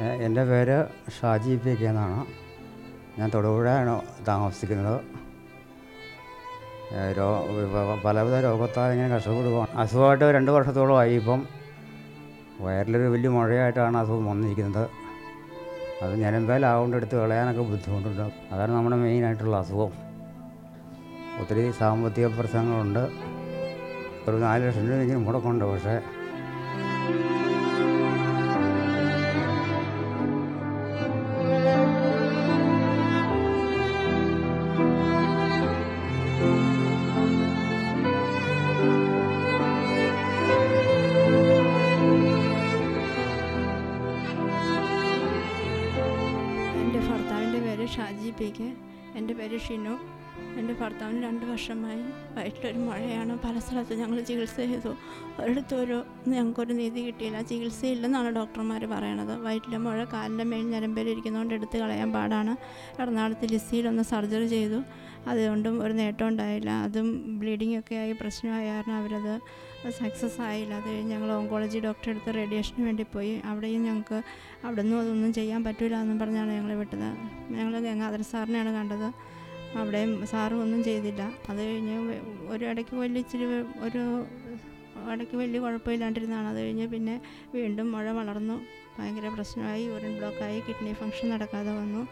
എന്റെ പേര് Shaji P K എന്നാണ്. ഞാൻ തൊടുപുഴയാണ് താമസിക്കുന്നത്. രോ പലവിധ രോഗത്താൽ ഇങ്ങനെ കഷ്ടപ്പെടുവാണ്. അസുഖമായിട്ട് രണ്ട് വർഷത്തോളമായി ഇപ്പം. വയറിലൊരു വലിയ മഴയായിട്ടാണ് അസുഖം വന്നിരിക്കുന്നത്. അത് ഞരമ്പേലാവുകൊണ്ട് എടുത്ത് കളയാനൊക്കെ ബുദ്ധിമുട്ടുണ്ട്. അതാണ് നമ്മുടെ മെയിനായിട്ടുള്ള അസുഖം. ഒത്തിരി സാമ്പത്തിക പ്രശ്നങ്ങളുണ്ട്. ഒരു നാല് ലക്ഷം രൂപയെങ്കിലും മുടക്കുന്നുണ്ട് പക്ഷേ ഷാജി പി കെ എന്റെ പേര് ഷിനു. എന്റെ ഭർത്താവിന് രണ്ട് വർഷമായി വയറ്റിലൊരു മഴയാണ്. പല സ്ഥലത്തും ഞങ്ങൾ ചികിത്സ ചെയ്തു. ഒരിടത്തൊരു ഒരു ഞങ്ങൾക്കൊരു നീതി കിട്ടിയില്ല. ചികിത്സയില്ലെന്നാണ് ഡോക്ടർമാർ പറയണത്. വയറ്റിലെ മുഴ കാലിന്റെ മേൽ ഞരമ്പേലിരിക്കുന്നതുകൊണ്ട് എടുത്ത് കളയാൻ പാടാണ്. എറണാകുളത്ത് ലിസിയിലൊന്ന് സർജറി ചെയ്തു. അതുകൊണ്ടും ഒരു നേട്ടം ഉണ്ടായില്ല. അതും ബ്ലീഡിംഗ് ഒക്കെ ആയി പ്രശ്നമായ കാരണം അവരത് സക്സസ് ആയില്ല. അത് കഴിഞ്ഞ് ഞങ്ങൾ ഓങ്കോളജി ഡോക്ടറെ അടുത്ത് റേഡിയേഷന് വേണ്ടി പോയി. അവിടെയും ഞങ്ങൾക്ക് അവിടെ നിന്നും അതൊന്നും ചെയ്യാൻ പറ്റില്ല എന്നും പറഞ്ഞാണ് ഞങ്ങളെ വിട്ടത്. ഞങ്ങൾ ഗംഗാധര സാറിനെയാണ് കണ്ടത്. അവിടെയും സാറും ഒന്നും ചെയ്തില്ല. അത് കഴിഞ്ഞ് ഒരു ഇടയ്ക്ക് വലിയ ഇച്ചിരി ഒരു ഇടയ്ക്ക് വലിയ കുഴപ്പമില്ലാണ്ടിരുന്നതാണ്. അത് കഴിഞ്ഞ് പിന്നെ വീണ്ടും മഴ വളർന്നു. ഭയങ്കര പ്രശ്നമായി. യൂറിൻ ബ്ലോക്കായി. കിഡ്നി ഫങ്ഷൻ നടക്കാതെ വന്നു.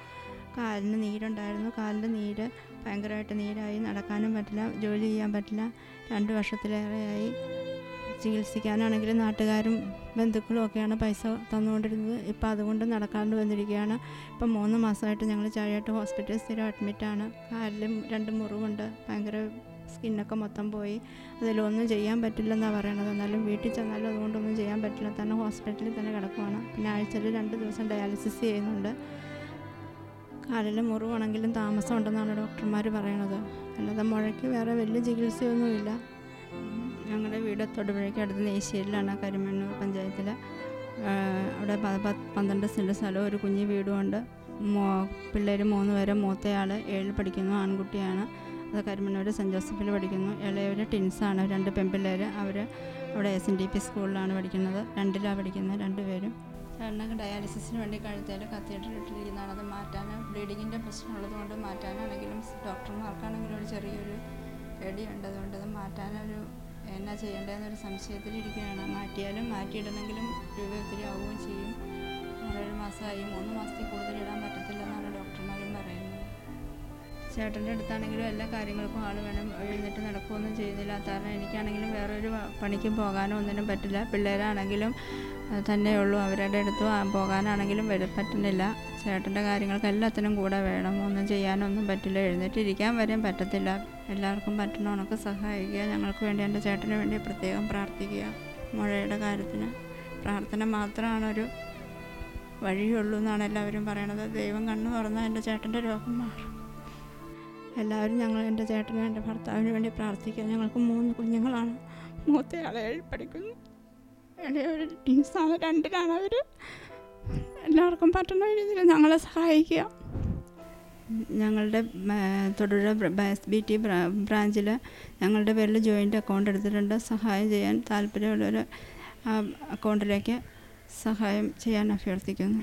കാലിന് നീരുണ്ടായിരുന്നു. കാലിന്റെ നീര് ഭയങ്കരമായിട്ട് നീരായി. നടക്കാനും പറ്റില്ല. ജോലി ചെയ്യാൻ പറ്റില്ല. രണ്ട് വർഷത്തിലേറെയായി. ചികിത്സിക്കാനാണെങ്കിലും നാട്ടുകാരും ബന്ധുക്കളും ഒക്കെയാണ് പൈസ തന്നുകൊണ്ടിരുന്നത്. ഇപ്പം അതുകൊണ്ട് നടക്കാണ്ട് വന്നിരിക്കുകയാണ്. ഇപ്പം മൂന്ന് മാസമായിട്ട് ഞങ്ങൾ ചാഴിയാട്ട് ഹോസ്പിറ്റലിൽ സ്ഥിരം അഡ്മിറ്റാണ് കാലിലും രണ്ട് മുറിവുണ്ട്. ഭയങ്കര സ്കിന്നൊക്കെ മൊത്തം പോയി. അതിലൊന്നും ചെയ്യാൻ പറ്റില്ലെന്നാണ് പറയണത്. എന്നാലും വീട്ടിൽ ചെന്നാലും അതുകൊണ്ടൊന്നും ചെയ്യാൻ പറ്റില്ല. തന്നെ ഹോസ്പിറ്റലിൽ തന്നെ കിടക്കുവാണ്. പിന്നെ ആഴ്ചയിൽ രണ്ട് ദിവസം ഡയാലിസിസ് ചെയ്യുന്നുണ്ട്. കാലിൽ മുറിവാണെങ്കിലും താമസമുണ്ടെന്നാണ് ഡോക്ടർമാർ പറയണത്. അല്ലാതെ മുഴയ്ക്ക് വേറെ വലിയ ചികിത്സയൊന്നുമില്ല. വീട് തൊടുപുഴയ്ക്ക് അടുത്ത് നെയ്ശ്ശേരിയിലാണ് കരിമണ്ണൂർ പഞ്ചായത്തിൽ അവിടെ പന്ത്രണ്ട് സെന്റ് സ്ഥലവും ഒരു കുഞ്ഞു വീടുമുണ്ട്. മോ പിള്ളേർ മൂന്ന് പേരെ മൂത്തയാൾ ഏഴിൽ പഠിക്കുന്നു ആൺകുട്ടിയാണ്. അത് കരിമണ്ണൂർ സെന്റ് ജോസഫിൽ പഠിക്കുന്നു. ഇളയവർ ടിൻസാണ് രണ്ട് പെൺപിള്ളേർ അവർ അവിടെ എസ് എൻ ഡി പി സ്കൂളിലാണ് പഠിക്കുന്നത്. രണ്ടിലാണ് പഠിക്കുന്നത് രണ്ടുപേരും ചേട്ടനൊക്കെ ഡയാലിസിസിന് വേണ്ടി കഴുത്തേൽ കത്തീറ്റർ ഇട്ടിരിക്കുന്നതാണ്. അത് മാറ്റാൻ ബ്ലീഡിങ്ങിന്റെ പ്രശ്നമുള്ളത് കൊണ്ട് മാറ്റാനാണെങ്കിലും ഡോക്ടർമാർക്കാണെങ്കിലും ഒരു ചെറിയൊരു പേടിയുണ്ട്. അതുകൊണ്ട് അത് മാറ്റാനൊരു എന്നാ ചെയ്യേണ്ടതെന്നൊരു സംശയത്തിലിരിക്കുകയാണ്. മാറ്റിയാലും മാറ്റിയിടണമെങ്കിലും രൂപ ഒത്തിരി ആവുകയും ചെയ്യും. ഒരു മാസമായി. മൂന്ന് മാസത്തിൽ കൂടുതൽ ഇടാൻ പറ്റത്തില്ലെന്നാണ് ഡോക്ടർമാരും പറയുന്നത്. ചേട്ടന്റെ അടുത്താണെങ്കിലും എല്ലാ കാര്യങ്ങൾക്കും ആൾ വേണം. എഴുന്നേറ്റ് നടക്കുകയൊന്നും ചെയ്യുന്നില്ല. കാരണം എനിക്കാണെങ്കിലും വേറൊരു ഒരു പണിക്കും പോകാനോ ഒന്നിനും പറ്റില്ല. പിള്ളേരാണെങ്കിലും തന്നെയുള്ളൂ അവരുടെ അടുത്ത് പോകാനാണെങ്കിലും വര പറ്റുന്നില്ല. ചേട്ടന്റെ കാര്യങ്ങൾക്ക് എല്ലാത്തിനും കൂടെ വേണം. ഒന്നും ചെയ്യാനൊന്നും പറ്റില്ല. എഴുന്നേറ്റ് ഇരിക്കാൻ വരെയും പറ്റത്തില്ല. എല്ലാവർക്കും പറ്റണവണക്ക് സഹായിക്കുക. ഞങ്ങൾക്ക് വേണ്ടി എന്റെ ചേട്ടന് വേണ്ടി പ്രത്യേകം പ്രാർത്ഥിക്കുക. മുഴയുടെ കാര്യത്തിന് പ്രാർത്ഥന മാത്രമാണ് ഒരു വഴിയുള്ളൂ എന്നാണ് എല്ലാവരും പറയണത്. ദൈവം കണ്ണു തുറന്നാൽ എന്റെ ചേട്ടന്റെ രോഗം മാറും. എല്ലാവരും ഞങ്ങൾ എന്റെ ചേട്ടനും എന്റെ ഭർത്താവിന് വേണ്ടി പ്രാർത്ഥിക്കുക ഞങ്ങൾക്ക് മൂന്ന് കുഞ്ഞുങ്ങളാണ്. മൂത്തയാളെ ഏഴ് പഠിക്കുന്നു. രണ്ടിലാണ് അവർ എല്ലാവർക്കും പറ്റുന്ന രീതിയിൽ ഞങ്ങളെ സഹായിക്കുക. ഞങ്ങളുടെ തൊടുപുഴ ബി ടി ബ്രാഞ്ചിൽ ഞങ്ങളുടെ പേരിൽ ജോയിന്റ് അക്കൗണ്ട് എടുത്തിട്ടുണ്ട്. സഹായം ചെയ്യാൻ താല്പര്യമുള്ളവർ അക്കൗണ്ടിലേക്ക് സഹായം ചെയ്യാൻ അഭ്യർത്ഥിക്കുന്നു.